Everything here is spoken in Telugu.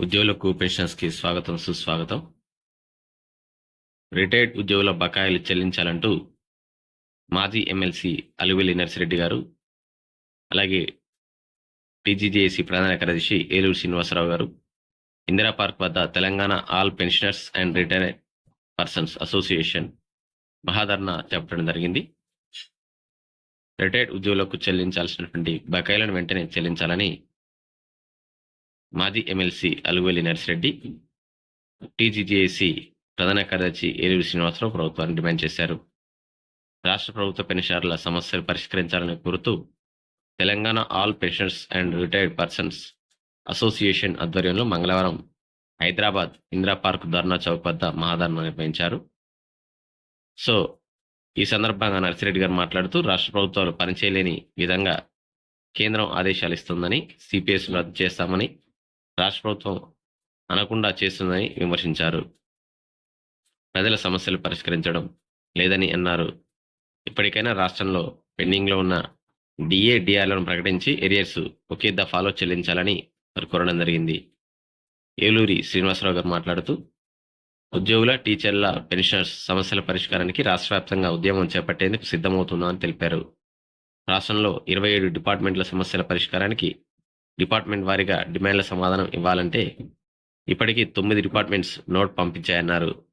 ఉద్యోగులకు పెన్షన్స్కి స్వాగతం సుస్వాగతం. రిటైర్డ్ ఉద్యోగుల బకాయిలు చెల్లించాలంటూ మాజీ ఎమ్మెల్సీ అలువెల్లి నర్సిరెడ్డి గారు అలాగే టీజీజేఏసీ ప్రధాన కార్యదర్శి ఏలూరు శ్రీనివాసరావు గారు ఇందిరా పార్క్ వద్ద Telangana All Pensioners and Retired Persons Association Maha Dharna చెప్పడం జరిగింది. రిటైర్డ్ ఉద్యోగులకు చెల్లించాల్సినటువంటి బకాయిలను వెంటనే చెల్లించాలని మాజీ ఎమ్మెల్సీ అలువెల్లి నర్సిరెడ్డి టీజీజేఏసీ ప్రధాన కార్యదర్శి ఏలూరు శ్రీనివాసరావు ప్రభుత్వాన్ని డిమాండ్ చేశారు. రాష్ట్ర ప్రభుత్వ పెన్షనర్ల సమస్యలు పరిష్కరించాలని కోరుతూ Telangana All Pensioners and Retired Persons Association ఆధ్వర్యంలో మంగళవారం హైదరాబాద్ ఇందిరా పార్క్ ధర్నా చౌక్ వద్ద మహాధర్నా నిర్వహించారు. సో ఈ సందర్భంగా నర్సిరెడ్డి గారు మాట్లాడుతూ రాష్ట్ర ప్రభుత్వాలు పనిచేయలేని విధంగా కేంద్రం ఆదేశాలు ఇస్తుందని సిపిఎస్ రద్దు చేస్తామని రాష్ట్ర ప్రభుత్వం అనకుండా చేస్తుందని విమర్శించారు. ప్రజల సమస్యలు పరిష్కరించడం లేదని అన్నారు. ఇప్పటికైనా రాష్ట్రంలో పెండింగ్లో ఉన్న డిఏ డిఆర్లను ప్రకటించి ఏరియర్స్ ఒకే దఫాలో చెల్లించాలని వారు కోరడం జరిగింది. ఏలూరి శ్రీనివాసరావు గారు మాట్లాడుతూ ఉద్యోగుల టీచర్ల పెన్షనర్స్ సమస్యల పరిష్కారానికి రాష్ట్ర వ్యాప్తంగా ఉద్యమం చేపట్టేందుకు సిద్ధమవుతుందని తెలిపారు. రాష్ట్రంలో ఇరవై ఏడు డిపార్ట్మెంట్ల సమస్యల పరిష్కారానికి డిపార్ట్మెంట్ వారీగా డిమాండ్ల సమాధానం ఇవ్వాలంటే ఇప్పటికీ తొమ్మిది డిపార్ట్మెంట్స్ నోట్ పంపించాయన్నారు.